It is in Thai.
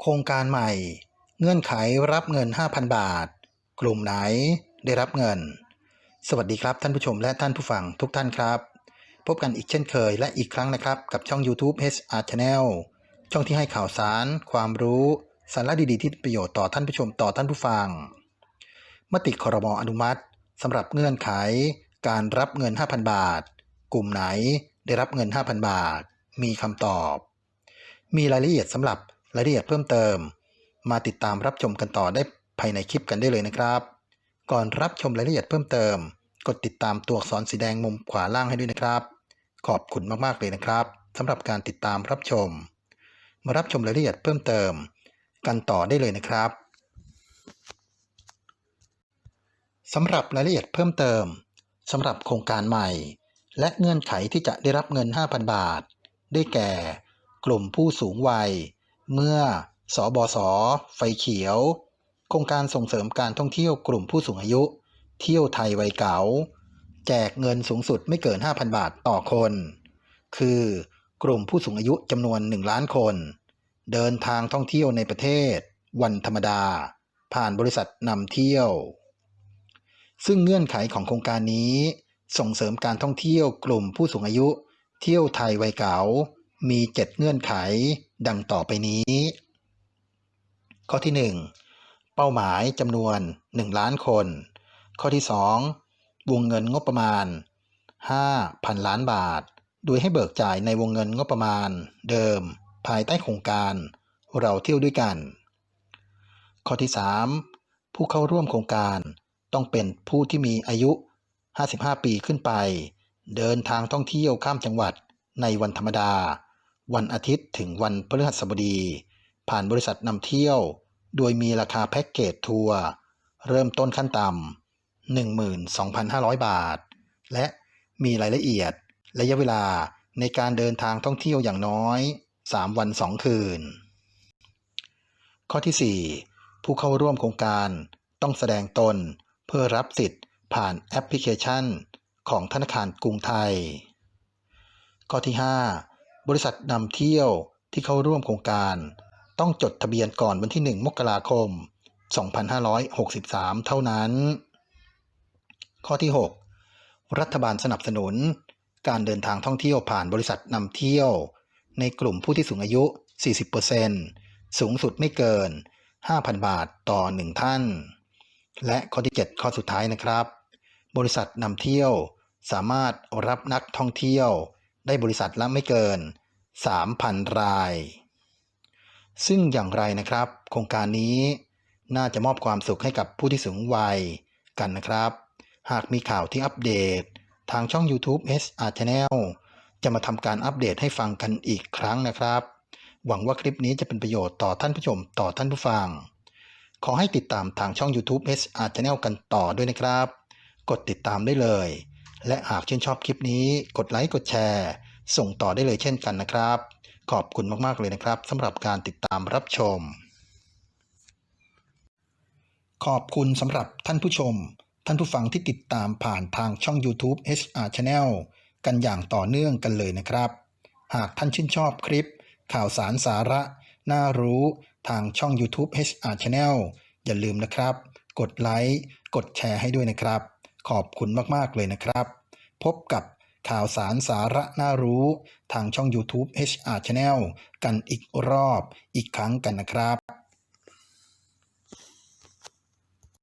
โครงการใหม่ เงื่อนไขรับเงิน 5,000 บาท กลุ่มไหนได้รับเงิน สวัสดีครับท่านผู้ชมและท่านผู้ฟังทุกท่านครับ พบกันอีกเช่นเคยและอีกครั้งนะครับ กับช่อง YouTube HR Channel ช่องที่ให้ข่าวสาร ความรู้ สาระดีๆ ที่เป็นประโยชน์ต่อท่านผู้ชมต่อท่านผู้ฟัง มติคอรมอนุมัติสำหรับเงื่อนไข การรับเงิน 5,000 บาท กลุ่มไหนได้รับเงิน 5,000 บาท มีคำตอบ มีรายละเอียดสำหรับ รายละเอียดเพิ่มเติม มาติดตามรับชมกันต่อได้ภายในคลิปกันได้เลยนะครับ ก่อนรับชมรายละเอียดเพิ่มเติม กดติดตามตัวอักษรสีแดงมุมขวาล่างให้ด้วยนะครับ ขอบคุณมากๆเลยนะครับสำหรับการติดตามรับชม มารับชมรายละเอียดเพิ่มเติม กันต่อได้เลยนะครับสำหรับรายละเอียดเพิ่มเติมสำหรับโครงการใหม่ และเงื่อนไขที่จะได้รับเงิน 5,000 บาท ได้แก่ กลุ่มผู้สูงวัย เมื่อสบสไฟเขียว โครงการส่งเสริมการท่องเที่ยวกลุ่มผู้สูงอายุ เที่ยวไทยวัยเก๋าแจกเงินสูงสุดไม่เกิน 5,000 บาทต่อคน คือกลุ่มผู้สูงอายุจำนวน 1 ล้านคน เดินทางท่องเที่ยวในประเทศ วันธรรมดา ผ่านบริษัทนำเที่ยว ซึ่งเงื่อนไขของโครงการนี้ ส่งเสริมการท่องเที่ยวกลุ่มผู้สูงอายุ เที่ยวไทยวัยเก๋า มี7เงื่อนไขดังต่อไปนี้ ข้อที่ 1 เป้าหมายจำนวน 1 ล้านคน ข้อที่ 2 วงเงินงบประมาณ 5,000 ล้านบาท โดยให้เบิกจ่ายในวงเงินงบประมาณเดิม ภายใต้โครงการเราเที่ยวด้วยกัน ข้อที่ 3 ผู้เข้าร่วมโครงการต้องเป็นผู้ที่มีอายุ 55 ปีขึ้นไป เดินทางท่องเที่ยวข้ามจังหวัดในวันธรรมดา วันอาทิตย์ถึงวันพฤหัสบดี ผ่านบริษัทนำเที่ยว โดยมีราคาแพ็กเกจทัวร์เริ่มต้นขั้นต่ำ12,500 บาท และมีรายละเอียดระยะเวลาในการเดินทางท่องเที่ยวอย่างน้อย 3 วัน 2 คืน ข้อที่ 4 ผู้เข้าร่วมโครงการต้องแสดงตนเพื่อรับสิทธิ์ผ่านแอปพลิเคชันของธนาคารกรุงไทย ข้อที่ 5 บริษัทนำเที่ยวที่เข้าร่วมโครงการ ต้องจดทะเบียนก่อนวันที่ 1 มกราคม 2563 เท่านั้น ข้อที่ 6 รัฐบาลสนับสนุน การเดินทางท่องเที่ยวผ่านบริษัทนำเที่ยว ในกลุ่มผู้ที่สูงอายุ 40%สูงสุดไม่เกิน 5,000 บาทต่อ 1 ท่าน และข้อที่ 7 ข้อสุดท้ายนะครับ บริษัทนำเที่ยวสามารถรับนักท่องเที่ยว ได้บริษัทละไม่เกิน 3,000 ราย ซึ่งอย่างไรนะครับ โครงการนี้น่าจะมอบความสุขให้กับผู้ที่สูงวัยกันนะครับ หากมีข่าวที่อัปเดต ทางช่อง YouTube HR Channel จะมาทำการอัปเดตให้ฟังกันอีกครั้งนะครับ หวังว่าคลิปนี้จะเป็นประโยชน์ต่อท่านผู้ชมต่อท่านผู้ฟัง ขอให้ติดตามทางช่อง YouTube HR Channel กันต่อด้วยนะครับ กดติดตามได้เลย และหากชื่นชอบคลิปนี้ กดไลค์กดแชร์ ส่งต่อได้เลยเช่นกันนะครับ ขอบคุณมากๆเลยนะครับสำหรับการติดตามรับชม ขอบคุณสำหรับท่านผู้ชม ท่านผู้ฟังที่ติดตามผ่านทางช่อง YouTube HR Channel กันอย่างต่อเนื่องกันเลยนะครับ หากท่านชื่นชอบคลิป ข่าวสารสาระ น่ารู้ทางช่อง YouTube HR Channel อย่าลืมนะครับ กดไลค์ กดแชร์ให้ด้วยนะครับ ขอบคุณมากๆเลยนะครับ พบกับข่าวสารสาระน่ารู้ ทางช่อง YouTube HR Channel กันอีกรอบอีกครั้งกันนะครับ